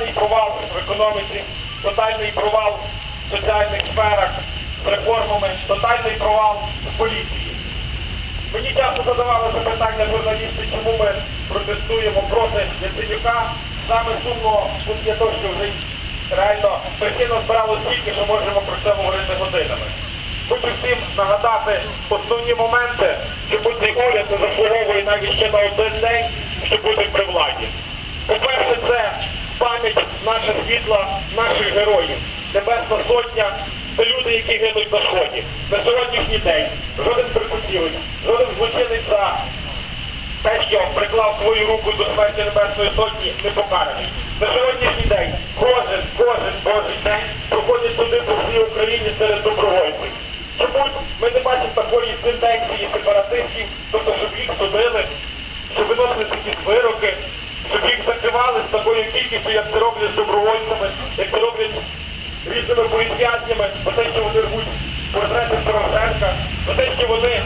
тотальний провал в економіці, тотальний провал в соціальних сферах з реформами, тотальний провал в поліції. Мені часто задавали запитання журналісти, чому ми протестуємо проти Яценюка. Саме сумно тут є те, що вже реально причина збирало стільки, що можемо про це говорити годинами. Хочу всім нагадати основні моменти, чому цей уряд не заслуговує навіть ще на один день, щоб бути при владі. Це наша світла, наших героїв. Небесна сотня це люди, які гинуть на сході. На сьогоднішній день жоден прикутілий, жоден злочинець за те, що приклав свою руку до смерті Небесної Сотні, не покараний. На сьогоднішній день кожен, кожен божий день проходить туди по всій Україні серед добровольців. Чомусь ми не бачимо такої тенденції сепаратистів, тобто, щоб їх судили, щоб виносили якісь вироки, щоб їх закривали з такою кількістю, як це роблять з добровольцями, як це роблять різними політв'язнями, за те, що вони рвуть портрети Порошенка, за те, що вони